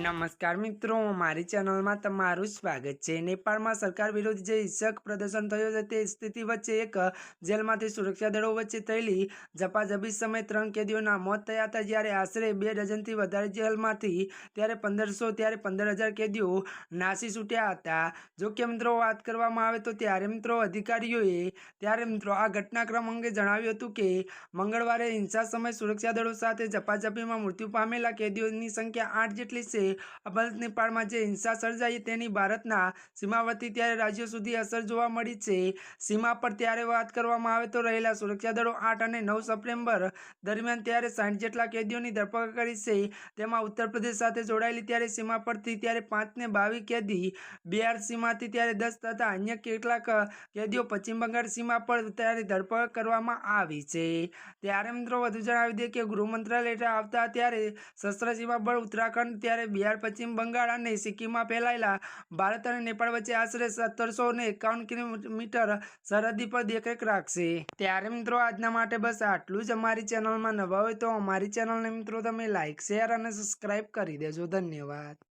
નમસ્કાર મિત્રો, મારી ચેનલમાં તમારું સ્વાગત છે. નેપાળમાં સરકાર વિરુદ્ધ જે હિંસક પ્રદર્શન થયું છે, તે સ્થિતિ વચ્ચે એક જેલમાંથી સુરક્ષા દળો વચ્ચે થયેલી ઝપાઝપી સમયે ત્રણ કેદીઓના મોત થયા હતા. જ્યારે આશરે બે ડઝનથી વધારે જેલમાંથી ત્યારે પંદરસો ત્યારે પંદર હજાર કેદીઓ નાસી છૂટ્યા હતા. જો કે મિત્રો, વાત કરવામાં આવે તો ત્યારે મિત્રો અધિકારીઓએ, ત્યારે મિત્રો આ ઘટનાક્રમ અંગે જણાવ્યું હતું કે, મંગળવારે હિંસા સમયે સુરક્ષા દળો સાથે ઝપાઝપીમાં મૃત્યુ પામેલા કેદીઓની સંખ્યા આઠ જેટલી છે. અબલ નેપાળમાં જે હિંસા સર્જાઈ તેની ભારતના સીમાવર્તી ત્યારે રાજ્યો સુધી અસર જોવા મળી છે. સીમા પર ત્યારે વાત કરવામાં આવે તો રહેલા સુરક્ષા દળો આઠ અને નવ સપ્ટેમ્બર દરમિયાન ત્યારે સાઠ જેટલા કેદીઓની ધરપકડ કરી છે. તેમાં ઉત્તર પ્રદેશ સાથે જોડાયેલી ત્યારે સીમા પરથી ત્યારે પાંચને બાવીસ કેદી, બિહાર સીમાથી ત્યારે દસ તથા અન્ય કેટલાક કેદીઓ પશ્ચિમ બંગાળ સીમા પર ત્યારે ધરપકડ કરવામાં આવી છે. ત્યારે મિત્રો વધુ જણાવી દઈએ કે ગૃહ મંત્રાલય આવતા ત્યારે શસ્ત્ર સીમા બળ ઉત્તરાખંડ ત્યારે બિહાર, પશ્ચિમ બંગાળ અને સિક્કિમમાં ફેલાયેલા ભારત અને નેપાળ વચ્ચે આશરે સત્તરસો ને એકાવન કિલોમીટર સરહદી પર દેખરેખ રાખશે. ત્યારે મિત્રો, આજના માટે બસ આટલું જ. અમારી ચેનલમાં નવા હોય તો અમારી ચેનલને મિત્રો, તમે લાઇક શેર અને સબસ્ક્રાઈબ કરી દેજો. ધન્યવાદ.